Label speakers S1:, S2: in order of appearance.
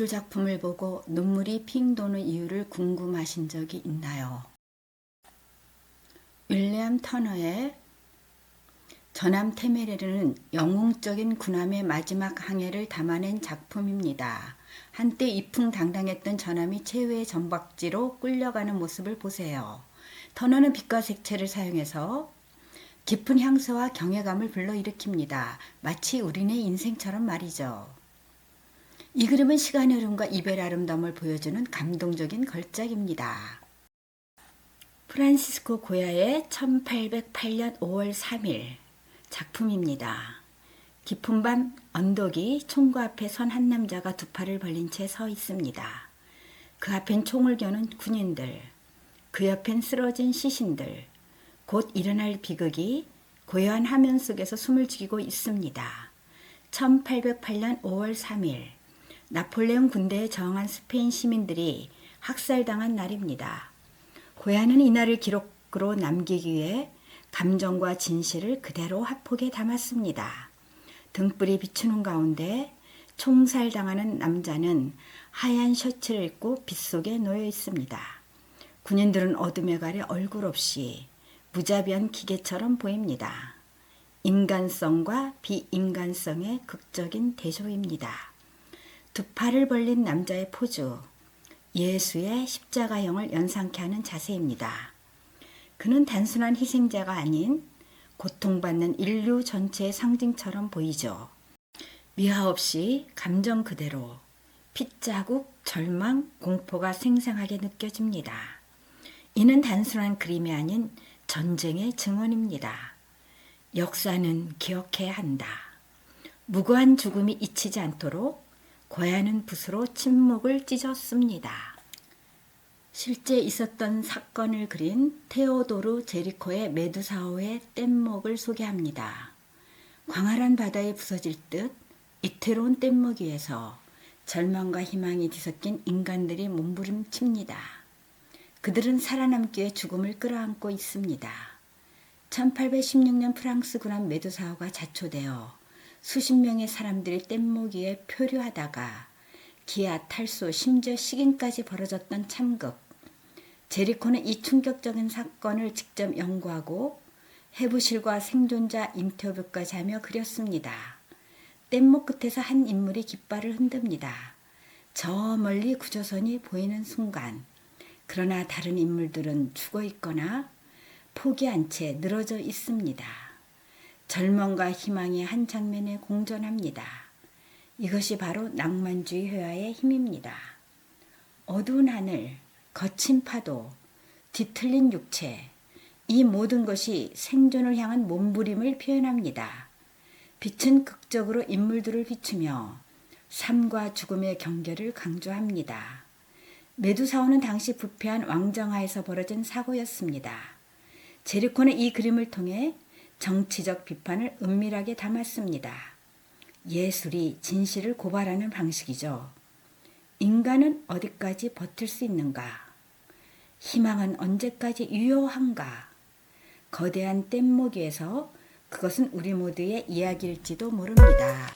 S1: 예술 작품을 보고 눈물이 핑 도는 이유를 궁금하신 적이 있나요? 윌리엄 터너의 전함 테메레르는 영웅적인 군함의 마지막 항해를 담아낸 작품입니다. 한때 이풍당당했던 전함이 최후의 점박지로 끌려가는 모습을 보세요. 터너는 빛과 색채를 사용해서 깊은 향수와 경외감을 불러일으킵니다. 마치 우리네 인생처럼 말이죠. 이 그림은 시간의 흐름과 이별의 아름다움을 보여주는 감동적인 걸작입니다. 프란시스코 고야의 1808년 5월 3일 작품입니다. 깊은 밤 언덕이 총구 앞에 선 한 남자가 두 팔을 벌린 채 서 있습니다. 그 앞엔 총을 겨눈 군인들, 그 옆엔 쓰러진 시신들, 곧 일어날 비극이 고요한 화면 속에서 숨을 죽이고 있습니다. 1808년 5월 3일 나폴레옹 군대에 저항한 스페인 시민들이 학살당한 날입니다. 고야는 이날을 기록으로 남기기 위해 감정과 진실을 그대로 화폭에 담았습니다. 등불이 비추는 가운데 총살당하는 남자는 하얀 셔츠를 입고 빗속에 놓여 있습니다. 군인들은 어둠에 가려 얼굴 없이 무자비한 기계처럼 보입니다. 인간성과 비인간성의 극적인 대조입니다. 두 팔을 벌린 남자의 포즈, 예수의 십자가형을 연상케 하는 자세입니다. 그는 단순한 희생자가 아닌 고통받는 인류 전체의 상징처럼 보이죠. 미화 없이 감정 그대로 핏자국, 절망, 공포가 생생하게 느껴집니다. 이는 단순한 그림이 아닌 전쟁의 증언입니다. 역사는 기억해야 한다. 무고한 죽음이 잊히지 않도록 고야는 붓으로 침묵을 찢었습니다. 실제 있었던 사건을 그린 테오도르 제리코의 메두사호의 뗏목을 소개합니다. 광활한 바다에 부서질 듯 이태로운 뗏목 위에서 절망과 희망이 뒤섞인 인간들이 몸부림칩니다. 그들은 살아남기 위해 죽음을 끌어안고 있습니다. 1816년 프랑스 군함 메두사호가 자초되어 수십 명의 사람들이 뗏목 위에 표류하다가 기아, 탈소, 심지어 식인까지 벌어졌던 참극. 제리코는 이 충격적인 사건을 직접 연구하고 해부실과 생존자 인터뷰까지 하며 그렸습니다. 뗏목 끝에서 한 인물이 깃발을 흔듭니다. 저 멀리 구조선이 보이는 순간 그러나 다른 인물들은 죽어 있거나 포기한 채 늘어져 있습니다. 절망과 희망이 한 장면에 공존합니다. 이것이 바로 낭만주의 회화의 힘입니다. 어두운 하늘, 거친 파도, 뒤틀린 육체, 이 모든 것이 생존을 향한 몸부림을 표현합니다. 빛은 극적으로 인물들을 비추며 삶과 죽음의 경계를 강조합니다. 메두사오는 당시 부패한 왕정하에서 벌어진 사고였습니다. 제리코는 이 그림을 통해 정치적 비판을 은밀하게 담았습니다. 예술이 진실을 고발하는 방식이죠. 인간은 어디까지 버틸 수 있는가? 희망은 언제까지 유효한가? 거대한 뗏목 위에서 그것은 우리 모두의 이야기일지도 모릅니다.